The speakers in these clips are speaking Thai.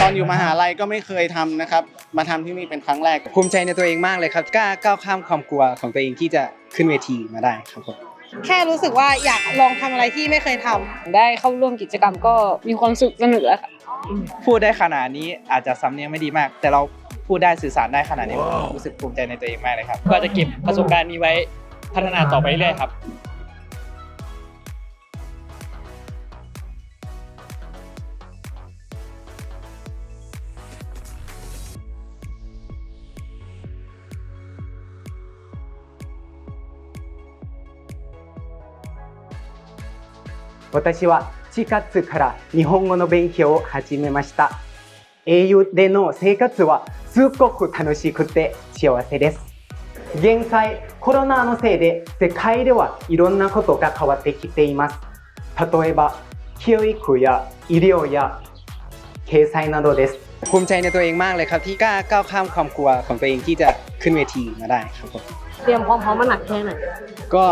ตอนอยู่มหาลัยก็ไม่เคยทำนะครับ มาทำที่นี่เป็นครั้งแรก ภูมิใจในตัวเองมากเลยครับกล้าก้าวข้ามความกลัวของตัวเองที่จะขึ้นเวทีมาได้ครับผมแค่รู้สึกว่าอยากลองทำอะไรที่ไม่เคยทำได้เข้าร่วมกิจกรรมก็มีความสุขสนุกแล้วค่ะพูดได้ขนาดนี้อาจจะสำเนียงไม่ดีมาก แต่เราพูดได้สื่อสารได้ขนาดนี้ผมรู้สึกภูมิใจในตัวเองมากเลยครับ ก็จะเก็บประสบการณ์นี้ไว้พัฒนาต่อไปเรื่อยๆครับ 私は4月から日本語の勉強を始めました。au での生活はすごく楽しくて幸せです。現在コロナのせいで世界ではいろんなことが変わってきています。例えば教育や医療や経済などです。 ภูมิใจในตัวเองมากเลยครับที่กล้าก้าวข้ามความกลัวของตัวเองที่จะขึ้นเวทีมาได้ครับผม เตรียมความพร้อมมาหนักแค่ไหน ก็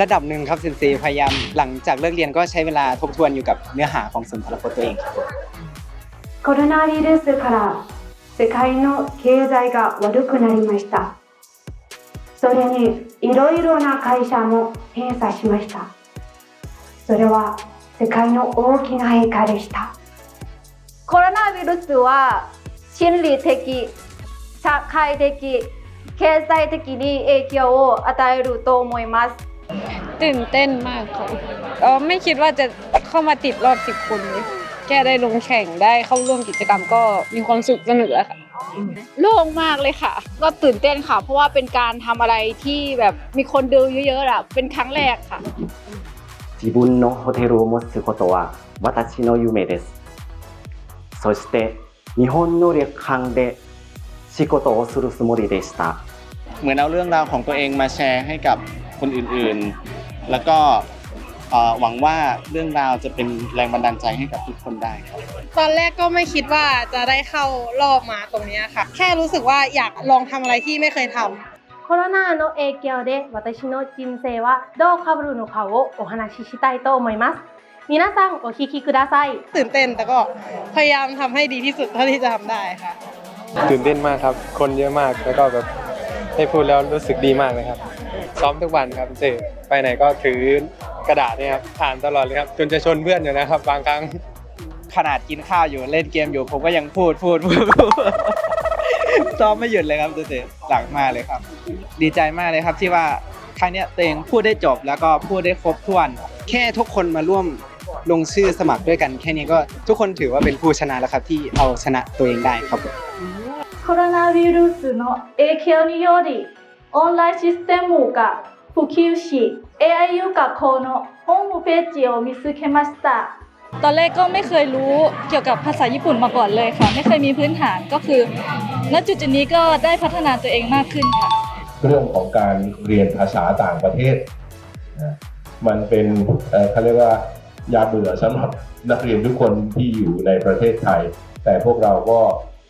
ระดับหนึ่งครับเซนเซพยายามหลังจากเลิกเรียนก็ใช้เวลาทบทวนอยู่กับเนื้อหาของสุนทรพจน์ตัวเองครับผม コロナウイルスから世界の経済が悪くなりました。それにいろいろな会社も閉鎖しました。それは世界の大きな変化でした。 โคโรนาวิรุสは心理的社会的 経済的に影響を与えると思います ตื่นเต้นมากค่ะเออไม่คิดว่าจะเข้ามาติดรอบสิบคนเลยแค่ได้ลงแข่งได้เข้าร่วมกิจกรรมก็มีความสุขสนุกแล้วค่ะ โล่งมากเลยค่ะ ก็ตื่นเต้นค่ะ เพราะว่าเป็นการทำอะไรที่แบบมีคนดูเยอะๆอะเป็นครั้งแรกค่ะ 自分のホテルを持つことは私の夢です。そして日本の旅館で 仕事をするつもりでした。 เหมือนเอาเรื่องราวของตัวเองมาแชร์ให้กับคนอื่นๆ แล้วก็เอ่อหวังว่าเรื่องราวจะเป็นแรงบันดาลใจให้กับทุกคนได้ครับ ตอนแรกก็ไม่คิดว่าจะได้เข้ารอบมาตรงเนี้ยค่ะ แค่รู้สึกว่าอยากลองทำอะไรที่ไม่เคยทำ コロナの影響で私の人生はどう変わるのかをお話ししたいと思います皆さんお聞きください ตื่นเต้นแต่ก็พยายามทำให้ดีที่สุดเท่าที่จะทำได้ค่ะ ตื่นเต้นมากครับ คนเยอะมาก แล้วก็แบบให้พูดแล้วรู้สึกดีมากเลยครับ ซ้อมทุกวันครับเจไปไหนก็ถือกระดาษเนี่ยครับ อ่านตลอดเลยครับ จนจะชนเพื่อนอยู่นะครับ บางครั้ง ขนาดกินข้าวอยู่เล่นเกมอยู่ ผมก็ยังพูดพูดพูดพูดซ้อมไม่หยุดเลยครับเจเจหลังมากเลยครับ ดีใจมากเลยครับที่ว่าครั้งเนี้ยตัวเองพูดได้จบแล้วก็พูดได้ครบถ้วน แค่ทุกคนมาร่วม ลงชื่อสมัครด้วยกัน แค่นี้ก็ทุกคนถือว่าเป็นผู้ชนะแล้วครับที่เอาชนะตัวเองได้ครับผม コロナウイルスの影響によりオンラインシステムが普及し AIU 学校のホームページを見つけました ตอนแรกก็ไม่เคยรู้เกี่ยวกับภาษาญี่ปุ่นมาก่อนเลยค่ะ ไม่เคยมีพื้นฐานก็คือณจุดจุดๆนี้ก็ได้พัฒนาตัวเองมากขึ้นค่ะ เรื่องของการเรียนภาษาต่างประเทศนะมันเป็นเอ่อเขาเรียกว่า ยาเบื่อสำหรับนักเรียนทุกคนที่อยู่ในประเทศไทย แต่พวกเราก็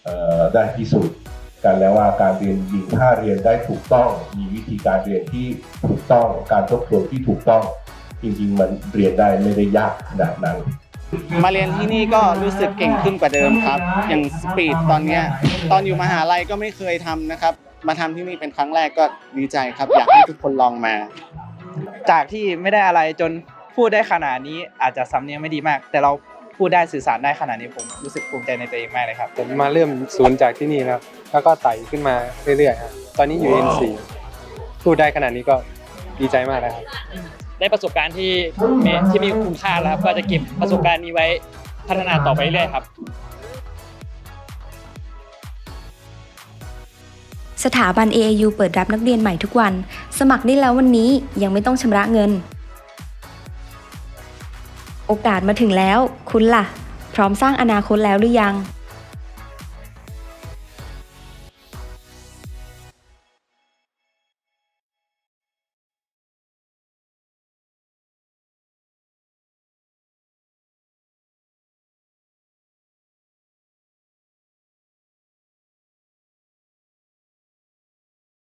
เอ่อได้พิสูจน์กันแล้วว่าการเรียนจริงถ้าเรียนได้ถูกต้อง มีวิธีการเรียนที่ถูกต้องการทบทวนที่ถูกต้อง จริงๆ มันเรียนได้ไม่ได้ยากขนาดนั้นมาเรียนที่นี่ก็รู้สึกเก่งขึ้นกว่าเดิมครับ อย่างสปีดตอนเนี้ยตอนอยู่มหาลัยก็ไม่เคยทำนะครับ มาทำที่นี่เป็นครั้งแรกก็ดีใจครับ อยากให้ทุกคนลองมา จากที่ไม่ได้อะไรจน พูดได้ขนาดนี้อาจจะสำเนียงไม่ดีมาก แต่เราพูดได้สื่อสารได้ขนาดนี้ผมรู้สึกภูมิใจในตัวเองมากเลยครับ ผมมาเริ่มศูนย์จากที่นี่นะครับ แล้วก็ไต่ขึ้นมาเรื่อยๆครับตอนนี้อยู่ N4 พูดได้ขนาดนี้ก็ดีใจมากแล้วครับ ได้ประสบการณ์ที่มีที่มีคุณค่าแล้วครับก็จะเก็บประสบการณ์นี้ไว้พัฒนาต่อไปเรื่อยๆครับ สถาบัน AAU เปิดรับนักเรียนใหม่ทุกวัน สมัครได้แล้ววันนี้ยังไม่ต้องชำระเงิน โอกาสมาถึงแล้ว คุณล่ะ พร้อมสร้างอนาคตแล้วหรือยัง